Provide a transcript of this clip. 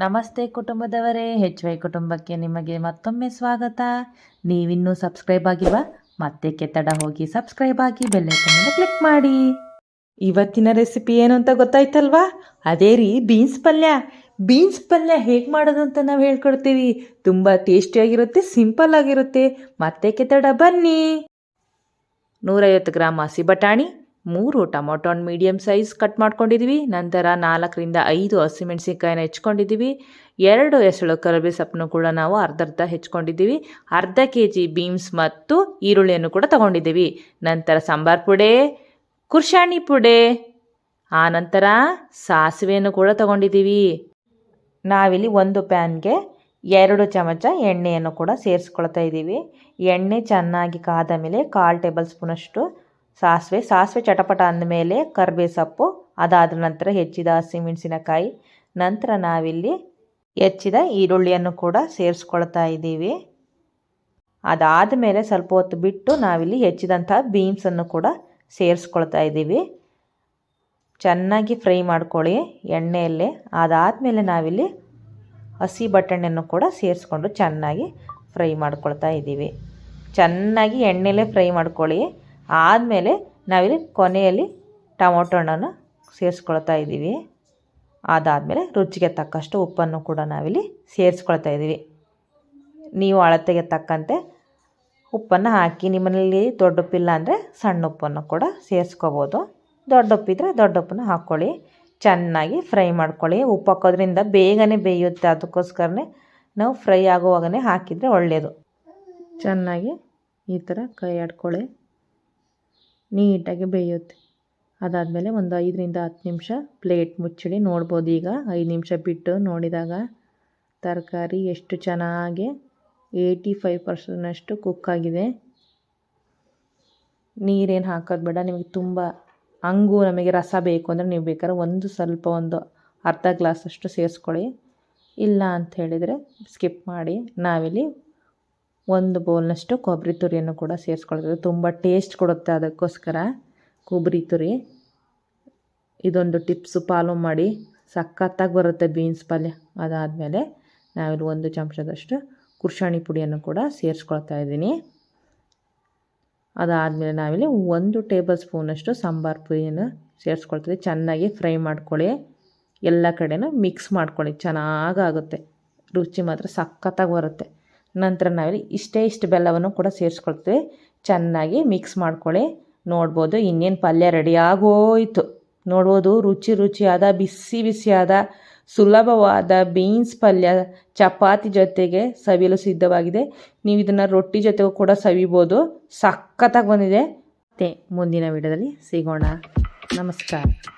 ನಮಸ್ತೆ ಕುಟುಂಬದವರೇ ಹೆಚ್ ವೈ ಕುಟುಂಬಕ್ಕೆ ನಿಮಗೆ ಮತ್ತೊಮ್ಮೆ ಸ್ವಾಗತ. ನೀವಿನ್ನೂ ಸಬ್ಸ್ಕ್ರೈಬ್ ಆಗಿಲ್ವಾ? ಮತ್ತೆ ಕೆತ್ತಡ ಹೋಗಿ ಸಬ್ಸ್ಕ್ರೈಬ್ ಆಗಿ ಬೆಲ್ಲೈಕನ್ ಮೇಲೆ ಕ್ಲಿಕ್ ಮಾಡಿ. ಇವತ್ತಿನ ರೆಸಿಪಿ ಏನು ಅಂತ ಗೊತ್ತಾಯ್ತಲ್ವಾ? ಅದೇ ರೀ ಬೀನ್ಸ್ ಪಲ್ಯ. ಬೀನ್ಸ್ ಪಲ್ಯ ಹೇಗೆ ಮಾಡೋದು ಅಂತ ನಾವು ಹೇಳ್ಕೊಡ್ತೀವಿ. ತುಂಬ ಟೇಸ್ಟಿಯಾಗಿರುತ್ತೆ ಸಿಂಪಲ್ ಆಗಿರುತ್ತೆ. ಮತ್ತೆ ಕೆತ್ತಡ ಬನ್ನಿ. ನೂರೈವತ್ತು ಗ್ರಾಮ್ ಹಸಿ ಬಟಾಣಿ ಮೂರು ಟೊಮೊಟೊ ಹಣ್ಣು ಮೀಡಿಯಮ್ ಸೈಜ್ ಕಟ್ ಮಾಡ್ಕೊಂಡಿದ್ದೀವಿ ನಂತರ ನಾಲ್ಕರಿಂದ ಐದು ಹಸಿಮೆಣಸಿನ್ಕಾಯಿನ ಹೆಚ್ಕೊಂಡಿದ್ದೀವಿ ಎರಡು ಎಸಳು ಕರಿಬೇ ಸೊಪ್ಪನ್ನು ಕೂಡ ನಾವು ಅರ್ಧ ಅರ್ಧ ಹೆಚ್ಕೊಂಡಿದ್ದೀವಿ ಅರ್ಧ ಕೆ ಜಿ ಬೀನ್ಸ್ ಮತ್ತು ಈರುಳ್ಳಿಯನ್ನು ಕೂಡ ತಗೊಂಡಿದ್ದೀವಿ ನಂತರ ಸಾಂಬಾರ್ ಪುಡೆ, ಕುರ್ಶಾಣಿ ಪುಡೆ, ಆ ನಂತರ ಸಾಸಿವೆಯನ್ನು ಕೂಡ ತಗೊಂಡಿದ್ದೀವಿ ನಾವಿಲ್ಲಿ ಒಂದು ಪ್ಯಾನ್ಗೆ ಎರಡು ಚಮಚ ಎಣ್ಣೆಯನ್ನು ಕೂಡ ಸೇರಿಸ್ಕೊಳ್ತಾ ಇದ್ದೀವಿ ಎಣ್ಣೆ ಚೆನ್ನಾಗಿ ಕಾದ ಮೇಲೆ ಕಾಲು ಟೇಬಲ್ ಸ್ಪೂನಷ್ಟು ಸಾಸಿವೆ ಸಾಸಿವೆ ಚಟಪಟ ಅಂದಮೇಲೆ ಕರ್ಬೇ ಸೊಪ್ಪು ಅದಾದ ನಂತರ ಹೆಚ್ಚಿದ ಹಸಿಮೆಣಸಿನಕಾಯಿ, ನಂತರ ನಾವಿಲ್ಲಿ ಹೆಚ್ಚಿದ ಈರುಳ್ಳಿಯನ್ನು ಕೂಡ ಸೇರಿಸ್ಕೊಳ್ತಾ ಇದ್ದೀವಿ. ಅದಾದ ಮೇಲೆ ಸ್ವಲ್ಪ ಹೊತ್ತು ಬಿಟ್ಟು ನಾವಿಲ್ಲಿ ಹೆಚ್ಚಿದಂಥ ಬೀನ್ಸನ್ನು ಕೂಡ ಸೇರಿಸ್ಕೊಳ್ತಾ ಇದ್ದೀವಿ. ಚೆನ್ನಾಗಿ ಫ್ರೈ ಮಾಡ್ಕೊಳ್ಳಿ ಎಣ್ಣೆಯಲ್ಲೇ. ಅದಾದಮೇಲೆ ನಾವಿಲ್ಲಿ ಹಸಿ ಬಟಾಣಿಯನ್ನು ಕೂಡ ಸೇರಿಸ್ಕೊಂಡು ಚೆನ್ನಾಗಿ ಫ್ರೈ ಮಾಡ್ಕೊಳ್ತಾ ಇದ್ದೀವಿ. ಚೆನ್ನಾಗಿ ಎಣ್ಣೆಲೇ ಫ್ರೈ ಮಾಡ್ಕೊಳ್ಳಿ. ಆದಮೇಲೆ ನಾವಿಲ್ಲಿ ಕೊನೆಯಲ್ಲಿ ಟೊಮೊಟೊ ಹಣ್ಣನ್ನು ಸೇರಿಸ್ಕೊಳ್ತಾ ಇದ್ದೀವಿ. ಅದಾದಮೇಲೆ ರುಚಿಗೆ ತಕ್ಕಷ್ಟು ಉಪ್ಪನ್ನು ಕೂಡ ನಾವಿಲ್ಲಿ ಸೇರಿಸ್ಕೊಳ್ತಾ ಇದ್ದೀವಿ. ನೀವು ಅಳತೆಗೆ ತಕ್ಕಂತೆ ಉಪ್ಪನ್ನು ಹಾಕಿ ನಿಮ್ಮಲ್ಲಿ ದೊಡ್ಡ ಉಪ್ಪಿಲ್ಲ ಅಂದರೆ ಸಣ್ಣ ಉಪ್ಪನ್ನು ಕೂಡ ಸೇರಿಸ್ಕೋಬೋದು. ದೊಡ್ಡ ಉಪ್ಪಿದ್ರೆ ದೊಡ್ಡ ಉಪ್ಪನ್ನು ಹಾಕ್ಕೊಳ್ಳಿ. ಚೆನ್ನಾಗಿ ಫ್ರೈ ಮಾಡ್ಕೊಳ್ಳಿ. ಉಪ್ಪು ಹಾಕೋದ್ರಿಂದ ಬೇಗನೆ ಬೇಯುತ್ತೆ. ಅದಕ್ಕೋಸ್ಕರನೇ ನಾವು ಫ್ರೈ ಆಗುವಾಗನೇ ಹಾಕಿದರೆ ಒಳ್ಳೆಯದು ಚೆನ್ನಾಗಿ ಈ ಥರ ಕೈ ಆಡ್ಕೊಳ್ಳಿ ನೀಟಾಗಿ ಬೇಯುತ್ತೆ. ಅದಾದಮೇಲೆ ಒಂದು ಐದರಿಂದ ಹತ್ತು ನಿಮಿಷ ಪ್ಲೇಟ್ ಮುಚ್ಚಿಡಿ, ನೋಡ್ಬೋದು ಈಗ. ಐದು ನಿಮಿಷ ಬಿಟ್ಟು ನೋಡಿದಾಗ ತರಕಾರಿ ಎಷ್ಟು ಚೆನ್ನಾಗಿ ಏಯ್ಟಿ ಫೈವ್ ಪರ್ಸೆಂಟ್ನಷ್ಟು ಕುಕ್ ಆಗಿದೆ ನೀರೇನು ಹಾಕೋದು ಬೇಡ, ನಿಮಗೆ ತುಂಬ ಹಂಗು ನಮಗೆ ರಸ ಬೇಕು ಅಂದರೆ ನೀವು ಬೇಕಾದ್ರೆ ಒಂದು ಸ್ವಲ್ಪ ಒಂದು ಅರ್ಧ ಗ್ಲಾಸಷ್ಟು ಸೇರಿಸ್ಕೊಳ್ಳಿ. ಇಲ್ಲ ಅಂತ ಹೇಳಿದರೆ ಸ್ಕಿಪ್ ಮಾಡಿ, ನಾವಿಲ್ಲಿ ಒಂದು ಬೌಲ್ನಷ್ಟು ಕೊಬ್ಬರಿ ತುರಿಯನ್ನು ಕೂಡ ಸೇರಿಸ್ಕೊಳ್ತೀವಿ. ತುಂಬ ಟೇಸ್ಟ್ ಕೊಡುತ್ತೆ ಅದಕ್ಕೋಸ್ಕರ. ಕೊಬ್ಬರಿ ತುರಿ. ಇದೊಂದು ಟಿಪ್ಸು ಫಾಲೋ ಮಾಡಿ ಸಖತ್ತಾಗಿ ಬರುತ್ತೆ ಬೀನ್ಸ್ ಪಲ್ಯ. ಅದಾದಮೇಲೆ ನಾವಿಲ್ಲಿ ಒಂದು ಚಮಚದಷ್ಟು ಕುರ್ಷಾಣಿ ಪುಡಿಯನ್ನು ಕೂಡ ಸೇರಿಸ್ಕೊಳ್ತಾ ಇದ್ದೀನಿ. ಅದಾದಮೇಲೆ ನಾವಿಲ್ಲಿ ಒಂದು ಟೇಬಲ್ ಸ್ಪೂನಷ್ಟು ಸಾಂಬಾರು ಪುಡಿಯನ್ನು ಸೇರಿಸ್ಕೊಳ್ತೀವಿ. ಚೆನ್ನಾಗಿ ಫ್ರೈ ಮಾಡ್ಕೊಳ್ಳಿ. ಎಲ್ಲ ಕಡೆನೂ ಮಿಕ್ಸ್ ಮಾಡ್ಕೊಳ್ಳಿ. ಚೆನ್ನಾಗಾಗುತ್ತೆ ರುಚಿ ಮಾತ್ರ ಸಖತ್ತಾಗಿ ಬರುತ್ತೆ. ನಂತರ ನಾವಿಲ್ಲಿ ಇಷ್ಟೇ ಇಷ್ಟು ಬೆಲ್ಲವನ್ನು ಕೂಡ ಸೇರಿಸ್ಕೊಳ್ತೀವಿ. ಚೆನ್ನಾಗಿ ಮಿಕ್ಸ್ ಮಾಡ್ಕೊಳ್ಳಿ. ನೋಡ್ಬೋದು ಇನ್ನೇನು ಪಲ್ಯ ರೆಡಿ ಆಗೋಯ್ತು. ನೋಡ್ಬೋದು ರುಚಿ ರುಚಿಯಾದ, ಬಿಸಿ ಬಿಸಿಯಾದ, ಸುಲಭವಾದ ಬೀನ್ಸ್ ಪಲ್ಯ ಚಪಾತಿ ಜೊತೆಗೆ ಸವಿಯಲು ಸಿದ್ಧವಾಗಿದೆ. ನೀವು ಇದನ್ನು ರೊಟ್ಟಿ ಜೊತೆಗೂ ಕೂಡ ಸವಿಬೋದು. ಸಖತ್ತಾಗಿ ಬಂದಿದೆ. ಮತ್ತೆ ಮುಂದಿನ ವಿಡಿಯೋದಲ್ಲಿ ಸಿಗೋಣ. ನಮಸ್ಕಾರ.